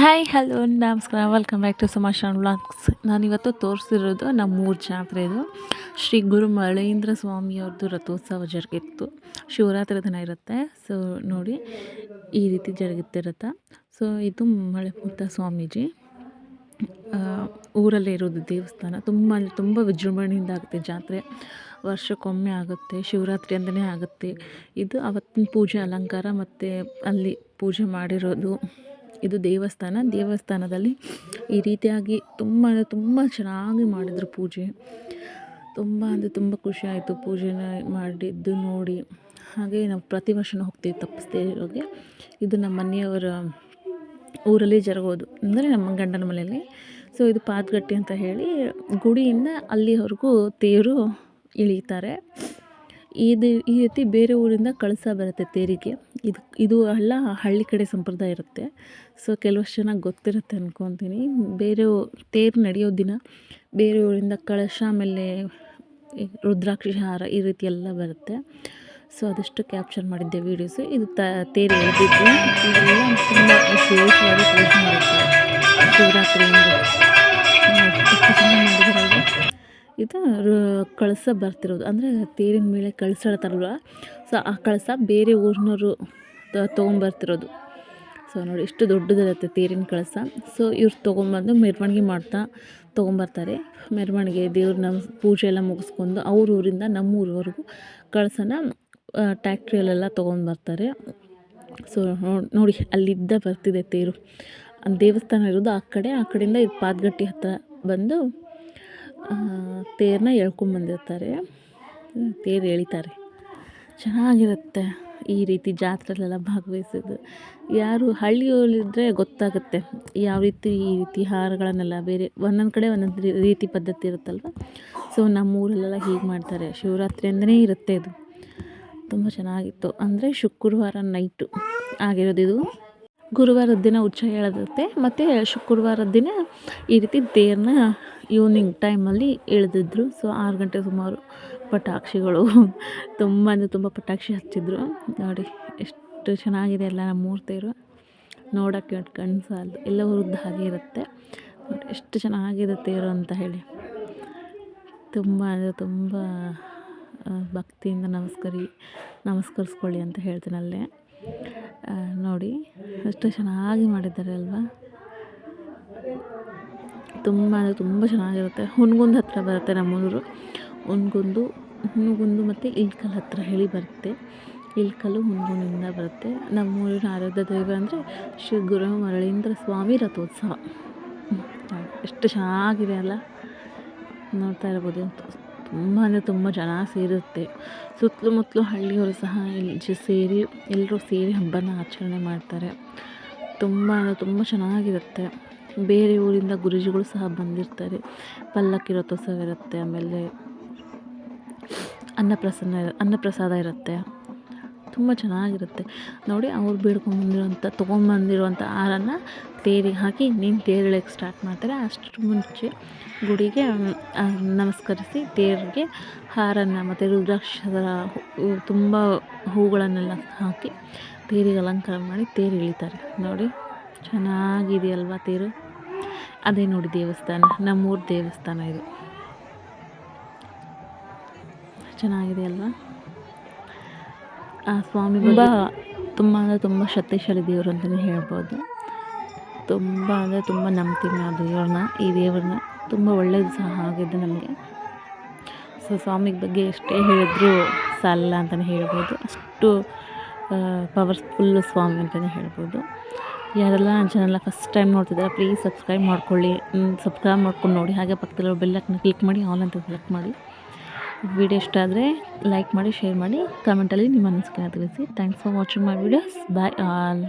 Hi hello ನಮಸ್ಕಾರ welcome back to Sumashan vlogs ನಾನಿವತ್ತು ತೋರಿಸಿರೋದು ಜಾತ್ರೆ ಇದು ಶ್ರೀ ಗುರು ಮಳೇಂದ್ರ ಸ್ವಾಮಿಯವ್ರದ್ದು ರಥೋತ್ಸವ ಜರುಗಿತ್ತು. ಶಿವರಾತ್ರಿ ದಿನ ಇರುತ್ತೆ. ಸೊ ನೋಡಿ, ಈ ರೀತಿ ಜರುಗುತ್ತಿರುತ್ತೆ ಸೊ ಇದು ಮಳೆಪುತ್ತ ಸ್ವಾಮೀಜಿ. ಊರಲ್ಲೇ ಇರೋದು ದೇವಸ್ಥಾನ. ತುಂಬ ಅಂದರೆ ತುಂಬ ವಿಜೃಂಭಣೆಯಿಂದ ಆಗುತ್ತೆ ಜಾತ್ರೆ. ವರ್ಷಕ್ಕೊಮ್ಮೆ ಆಗುತ್ತೆ, ಶಿವರಾತ್ರಿ ಅಂತಲೇ ಆಗುತ್ತೆ. ಇದು ಅವತ್ತಿನ ಪೂಜೆ ಅಲಂಕಾರ ಮತ್ತು ಅಲ್ಲಿ ಪೂಜೆ ಮಾಡಿರೋದು. ಇದು ದೇವಸ್ಥಾನ. ದೇವಸ್ಥಾನದಲ್ಲಿ ಈ ರೀತಿಯಾಗಿ ತುಂಬ ತುಂಬ ಚೆನ್ನಾಗಿ ಮಾಡಿದರು ಪೂಜೆ. ತುಂಬ ಅಂದರೆ ತುಂಬ ಖುಷಿಯಾಯಿತು ಪೂಜೆನ ಮಾಡಿದ್ದು ನೋಡಿ. ಹಾಗೆ ನಾವು ಪ್ರತಿ ವರ್ಷವೂ ಹೋಗ್ತೀವಿ ತಪ್ಪಿಸ್ದೇ ಇರೋಗೆ ಇದು ನಮ್ಮ ಮನೆಯವರ ಊರಲ್ಲಿ ಜರಗೋದು ಅಂದರೆ ನಮ್ಮ ಗಂಡನ ಮನೆಯಲ್ಲಿ. ಸೊ ಇದು ಪಾತ್ಗಟ್ಟಿ ಅಂತ ಹೇಳಿ ಗುಡಿಯಿಂದ ಅಲ್ಲಿವರೆಗೂ ತೇರು ಎಳೀತಾರೆ ಇದು ಈ ರೀತಿ ಬೇರೆ ಊರಿಂದ ಕಳಸ ಬರುತ್ತೆ ತೇರಿಗೆ. ಇದು ಇದು ಎಲ್ಲ ಹಳ್ಳಿ ಕಡೆ ಸಂಪ್ರದಾಯ ಇರುತ್ತೆ. ಸೊ ಕೆಲವಷ್ಟು ಜನ ಗೊತ್ತಿರುತ್ತೆ ಅಂದ್ಕೊತೀನಿ ಬೇರೆ ತೇರು ನಡೆಯೋ ದಿನ ಬೇರೆ ಊರಿಂದ ಕಳಶ, ಆಮೇಲೆ ರುದ್ರಾಕ್ಷಿ ಹಾರ ಈ ರೀತಿ ಎಲ್ಲ ಬರುತ್ತೆ. ಸೊ ಅದಷ್ಟು ಕ್ಯಾಪ್ಚರ್ ಮಾಡಿದ್ದೆ ವೀಡಿಯೋಸು ಇದು ತ, ತೇರು ಇದೆಲ್ಲ ತುಂಬ ವಿಶೇಷವಾಗಿ ಪೂಜೆ ಮಾಡುತ್ತೆ ಶಿವರಾತ್ರಿಯಿಂದ ಇದು ಕಳಸ ಬರ್ತಿರೋದು. ಅಂದರೆ ತೇರಿನ ಮೇಲೆ ಕಳಸ ಹೇಳ್ತಾರಲ್ವ? ಸೊ ಆ ಕಳಸ ಬೇರೆ ಊರಿನವರು ತೊಗೊಂಬರ್ತಿರೋದು. ಸೊ ನೋಡಿ ಎಷ್ಟು ದೊಡ್ಡದಿರುತ್ತೆ ತೇರಿನ ಕಳಸ. ಸೊ ಇವ್ರು ತೊಗೊಂಬಂದು ಮೆರವಣಿಗೆ ಮಾಡ್ತಾ ತೊಗೊಂಬರ್ತಾರೆ. ಮೆರವಣಿಗೆ ದೇವ್ರನ್ನ ಪೂಜೆ ಎಲ್ಲ ಮುಗಿಸ್ಕೊಂಡು ಅವ್ರ ಊರಿಂದ ನಮ್ಮ ಊರವರೆಗೂ ಕಳಸನ ಟ್ಯಾಕ್ಟ್ರಿಯಲ್ಲೆಲ್ಲ ತೊಗೊಂಡ್ಬರ್ತಾರೆ ಸೊ ನೋಡಿ ಅಲ್ಲಿದ್ದ ಬರ್ತಿದೆ ತೇರು. ದೇವಸ್ಥಾನ ಇರೋದು ಆ ಕಡೆ. ಆ ಕಡೆಯಿಂದ ಇದು ಪಾದಗಟ್ಟಿ ಹತ್ತಿರ ಬಂದು ತೇರನ್ನ ಎಳ್ಕೊಂಬಂದಿರ್ತಾರೆ ತೇರು ಎಳಿತಾರೆ. ಚೆನ್ನಾಗಿರುತ್ತೆ ಈ ರೀತಿ ಜಾತ್ರೆಲೆಲ್ಲ ಭಾಗವಹಿಸೋದು. ಯಾರು ಹಳ್ಳಿಯಲ್ಲಿದ್ದರೆ ಗೊತ್ತಾಗುತ್ತೆ ಯಾವ ರೀತಿ ಈ ರೀತಿ ಹಾರಗಳನ್ನೆಲ್ಲ ಬೇರೆ ಒಂದೊಂದು ಕಡೆ ಒಂದೊಂದು ರೀತಿ ಪದ್ಧತಿ ಇರುತ್ತಲ್ವ? ಸೊ ನಮ್ಮೂರಲ್ಲೆಲ್ಲ ಹೀಗೆ ಮಾಡ್ತಾರೆ. ಶಿವರಾತ್ರಿ ಅಂದನೇ ಇರುತ್ತೆ ಇದು. ತುಂಬ ಚೆನ್ನಾಗಿತ್ತು. ಅಂದರೆ ಶುಕ್ರವಾರ ನೈಟು ಆಗಿರೋದು ಇದು. ಗುರುವಾರದ ದಿನ ಉಚ್ಚ ಹೇಳೋದಿರುತ್ತೆ ಮತ್ತು ಶುಕ್ರವಾರದ ದಿನ ಈ ರೀತಿ ತೇರನ್ನ ಈವ್ನಿಂಗ್ ಟೈಮಲ್ಲಿ ಇಳಿದಿದ್ರು. ಸೊ ಆರು ಗಂಟೆ ಸುಮಾರು ಪಟಾಕ್ಷಿಗಳು ತುಂಬ ಅಂದರೆ ತುಂಬ ಪಟಾಕ್ಷಿ ಹಚ್ಚಿದ್ರು. ನೋಡಿ, ಎಷ್ಟು ಚೆನ್ನಾಗಿದೆ ಎಲ್ಲ ನಮ್ಮ ತೇರು ನೋಡೋಕ್ಕೆ ಕಣ್ಣು ಸಾಲದು ಎಲ್ಲ ಹುರಿದ ಹಾಗೆ ಇರುತ್ತೆ. ಎಷ್ಟು ಚೆನ್ನಾಗಿದೆ ತೇರು ಅಂತ ಹೇಳಿ. ತುಂಬ ಅಂದರೆ ತುಂಬ ಭಕ್ತಿಯಿಂದ ನಮಸ್ಕರಿ, ನಮಸ್ಕರಿಸ್ಕೊಳ್ಳಿ ಅಂತ ಹೇಳ್ತೀನಲ್ಲೇ ನೋಡಿ ಎಷ್ಟು ಚೆನ್ನಾಗಿ ಮಾಡಿದ್ದಾರೆ ಅಲ್ವಾ? ತುಂಬ ಅಂದರೆ ತುಂಬ ಚೆನ್ನಾಗಿರುತ್ತೆ. ಹುನಗುಂದ ಹತ್ತಿರ ಬರುತ್ತೆ ನಮ್ಮೂರು. ಹುನಗುಂದು ಹುನಗುಂದು ಮತ್ತು ಇಳ್ಕಲ್ ಹತ್ತಿರ ಹೇಳಿ ಬರುತ್ತೆ. ಇಳ್ಕಲ್ಲು ಹುನಗುಂದಿಂದ ಬರುತ್ತೆ. ನಮ್ಮೂರಿನ ಆರಾಧ್ಯ ದೈವ ಅಂದರೆ ಶ್ರೀ ಗುರು ಮರಳೀಂದ್ರ ಸ್ವಾಮಿ ರಥೋತ್ಸವ. ಎಷ್ಟು ಚೆನ್ನಾಗಿದೆ ಅಲ್ಲ. ನೋಡ್ತಾ ಇರ್ಬೋದು. ತುಂಬ ಅಂದರೆ ತುಂಬ ಜನ ಸೇರುತ್ತೆ. ಸುತ್ತಲೂ ಮುತ್ತಲು ಹಳ್ಳಿಯವರು ಸಹ ಇಲ್ಲಿ ಸೇರಿ, ಎಲ್ಲರೂ ಸೇರಿ ಹಬ್ಬನ ಆಚರಣೆ ಮಾಡ್ತಾರೆ. ತುಂಬ ಅಂದರೆ ತುಂಬ ಚೆನ್ನಾಗಿರುತ್ತೆ. ಬೇರೆ ಊರಿಂದ ಗುರುಜಿಗಳು ಸಹ ಬಂದಿರ್ತಾರೆ. ಪಲ್ಲಕ್ಕಿ ರಥೋತ್ಸವ ಇರುತ್ತೆ, ಆಮೇಲೆ ಅನ್ನಪ್ರಸನ್ನ, ಅನ್ನಪ್ರಸಾದ ಇರುತ್ತೆ. ತುಂಬ ಚೆನ್ನಾಗಿರುತ್ತೆ. ನೋಡಿ, ಅವ್ರು ಬೇಡ್ಕೊಂಬಂದಿರೋಂಥ ತೊಗೊಂಬಂದಿರುವಂಥ ಹಾರನ ತೇರಿಗೆ ಹಾಕಿ, ಇನ್ನೇನು ತೇರು ಎಳೆಯೋಕ್ಕೆ ಸ್ಟಾರ್ಟ್ ಮಾಡ್ತಾರೆ. ಅಷ್ಟು ಮುಂಚೆ ಗುಡಿಗೆ ನಮಸ್ಕರಿಸಿ ತೇರಿಗೆ ಹಾರನ್ನ, ಮತ್ತು ರುದ್ರಾಕ್ಷದ ತುಂಬ ಹೂಗಳನ್ನೆಲ್ಲ ಹಾಕಿ ತೇರಿಗೆ ಅಲಂಕಾರ ಮಾಡಿ ತೇರು ಇಳಿತಾರೆ ನೋಡಿ, ಚೆನ್ನಾಗಿದೆಯಲ್ವ ತೇರು? ಅದೇ ನೋಡಿ ದೇವಸ್ಥಾನ, ನಮ್ಮೂರ ದೇವಸ್ಥಾನ ಇದು. ಚೆನ್ನಾಗಿದೆ ಅಲ್ವಾ? ಆ ಸ್ವಾಮಿ ತುಂಬ ತುಂಬ ಅಂದರೆ ತುಂಬ ಶಕ್ತಿಶಾಲಿ ದೇವರು ಅಂತಲೇ ಹೇಳ್ಬೋದು. ತುಂಬ ಅಂದರೆ ತುಂಬ ನಂಬ್ತೀನಿ ಆ ದೇವ್ರನ್ನ, ಈ ದೇವ್ರನ್ನ. ತುಂಬ ಒಳ್ಳೇದು ಸಹ ಆಗಿದೆ ನಮಗೆ. ಸೊ ಸ್ವಾಮಿ ಬಗ್ಗೆ ಎಷ್ಟೇ ಹೇಳಿದ್ರು ಸಾಲಲ್ಲ ಅಂತಲೇ ಹೇಳ್ಬೋದು. ಅಷ್ಟು ಪವರ್ಫುಲ್ ಸ್ವಾಮಿ ಅಂತಲೇ ಹೇಳ್ಬೋದು. ಯಾರೆಲ್ಲ ನನ್ನ ಚಾನಲ್ನ ಫಸ್ಟ್ ಟೈಮ್ ನೋಡ್ತಿದ್ದಾರೆ ಪ್ಲೀಸ್ ಸಬ್ಸ್ಕ್ರೈಬ್ ಮಾಡ್ಕೊಳ್ಳಿ. ಸಬ್ಸ್ಕ್ರೈಬ್ ಮಾಡ್ಕೊಂಡು ನೋಡಿ. ಹಾಗೆ ಪಕ್ಕದಲ್ಲಿರೋ ಬೆಲ್ಲಕ್ಕನ್ನ ಕ್ಲಿಕ್ ಮಾಡಿ ಆಲ್ ಅಂತ ಸೆಲೆಕ್ಟ್ ಮಾಡಿ. ವಿಡಿಯೋ ಇಷ್ಟ ಆದರೆ ಲೈಕ್ ಮಾಡಿ ಶೇರ್ ಮಾಡಿ ಕಮೆಂಟಲ್ಲಿ ನಿಮ್ಮ ಅನಿಸಿಕೆನ ತಿಳಿಸಿ. Thanks for watching my videos bye all